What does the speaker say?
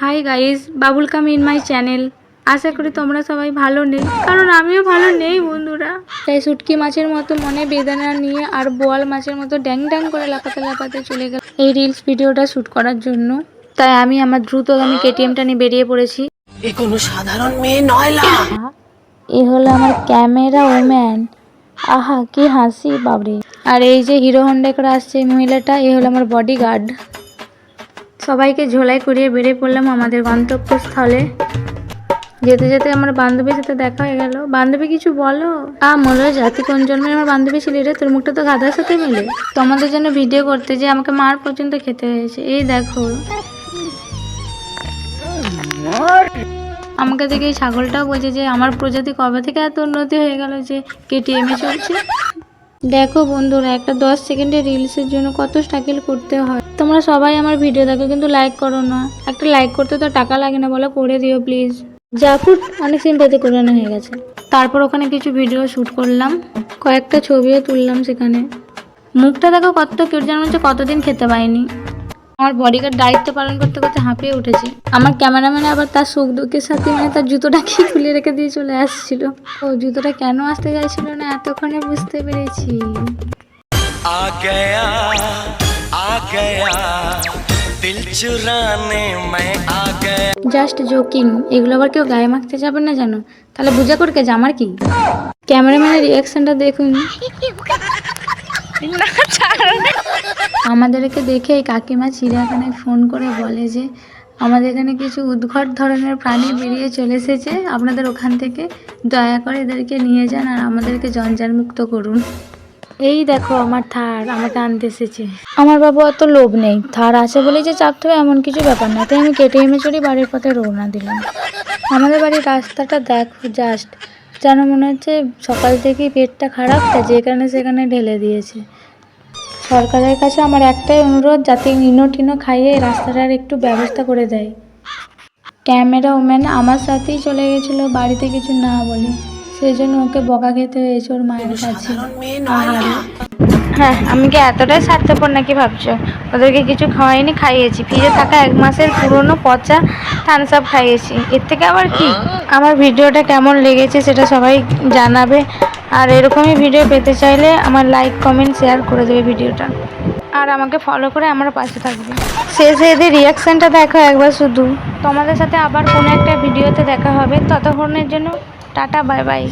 Hi guys Babul come in my channel আশা করি তোমরা সবাই ভালো নেই। কারণ আমিও ভালো নেই বন্ধুরা। তাই শুটকি মাছের মতো মনে বেদনা নিয়ে আর বোয়াল মাছের মতো ড্যাং ড্যাং করে লাফাতে লাফাতে চলে গেল এই রিলস ভিডিওটা শ্যুট করার জন্য। তাই আমি আমার দ্রুতগামী কেটিএমটা নিয়ে বেরিয়ে পড়েছি। এ কোনো সাধারণ মেয়ে নয় এ হলো আমার ক্যামেরা ওম্যান। আহা কি হাসি বাবরে আর এই যে হিরো হন্ডা করে আসছে এই মহিলাটা এ হলো আমার বডিগার্ড সবাইকে ঝোলাই করিয়ে বেরিয়ে পড়লাম আমাদের গন্তব্যস্থলে। যেতে যেতে আমার বান্ধবীর সাথে দেখা হয়ে গেল। বান্ধবী, কিছু বলো? আ হয় জাতি কোন জন্মের আমার বান্ধবী ছিল রে? তোর মুখটা তো গাদার সাথে মিলে। তোমাদের জন্য ভিডিও করতে যে আমাকে মার পর্যন্ত খেতে হয়েছে। এই দেখো। আমাকে দেখে এই ছাগলটাও বোঝে যে আমার প্রজাতি কবে থেকে এত উন্নতি হয়ে গেল যে কেটিএমে চলছে। দেখো বন্ধুরা, একটা দশ সেকেন্ডের রিলসের জন্য কত স্ট্রাগল করতে হয়। তোমরা সবাই আমার ভিডিও দেখো, কিন্তু লাইক করো না। একটা লাইক করতে তো টাকা লাগে না, বলে করে দিও প্লিজ জাফুট অনেক সিম্পাতি করানো হয়ে গেছে। তারপর ওখানে কিছু ভিডিও শ্যুট করলাম। কয়েকটা ছবিও তুললাম সেখানে। মুখটা দেখো কত কেউ যেন হচ্ছে কতদিন খেতে পাইনি। আমার বডিগার্ড দায়িত্ব পালন করতে করতে হাঁপিয়ে উঠেছে। আমার ক্যামেরাম্যান আবার তার সুখ দুঃখের সাথে মানে তার জুতোটা কি খুলে রেখে দিয়ে চলে আসছিল। ও জুতোটা কেন আসতে চাইছিল না এতক্ষণে বুঝতে পেরেছি। জাস্ট জোকিং এগুলো আবার কেউ গায়ে মাখতে যাবে না জানো? তাহলে বুঝা কর কে আমার কি? ক্যামেরাম্যানের রিয়াকশনটা দেখুন। না। আমাদেরকে দেখে এই কাকিমা চিড়িয়াখানায় ফোন করে বলে যে আমাদের এখানে কিছু উদ্ঘট ধরনের প্রাণী বেরিয়ে চলে এসেছে। আপনাদের ওখান থেকে দয়া করে এদেরকে নিয়ে যান আর আমাদেরকে জঞ্জাল মুক্ত করুন। এই দেখো আমার থার আমাকে আনতে এসেছে। আমার বাবু অত লোভ নেই। থার আছে বলেই যে চাপতে হবে এমন কিছু ব্যাপার না। তাই আমি কেটে এমে চড়ি বাড়ির পথে রওনা দিলাম। আমাদের বাড়ির রাস্তাটা দেখো জাস্ট যেন মনে হচ্ছে সকাল থেকেই পেটটা খারাপ তা যেখানে সেখানে ঢেলে দিয়েছে। সরকারের কাছে আমার একটাই অনুরোধ, যাতে ইনো টিনো খাইয়ে রাস্তাটার একটু ব্যবস্থা করে দেয়। ক্যামেরা ওম্যান আমার সাথেই চলে গেছিল, বাড়িতে কিছু না বলে। সেই জন্য ওকে বকা খেতে হয়েছে ওর মায়ের কাছে। হ্যাঁ আমি কি এতটাই স্বার্থপর নাকি ভাবছ? ওদেরকে কিছু খাওয়াইনি, খাইয়েছি। ফ্রিজে থাকা এক মাসের পুরনো পচা থামস আপ খাইয়েছি। এর থেকে আবার কি? আমার ভিডিওটা কেমন লেগেছে সেটা সবাই জানাবে। আর এরকমই ভিডিও পেতে চাইলে আমার লাইক কমেন্ট শেয়ার করে দেবে ভিডিওটা আর আমাকে ফলো করে আমার পাশে থাকবে। শেষে এদের রিয়াকশানটা দেখো একবার শুধু। তোমাদের সাথে আবার কোনো একটা ভিডিওতে দেখা হবে। ততক্ষণের জন্য টাটা বাই বাই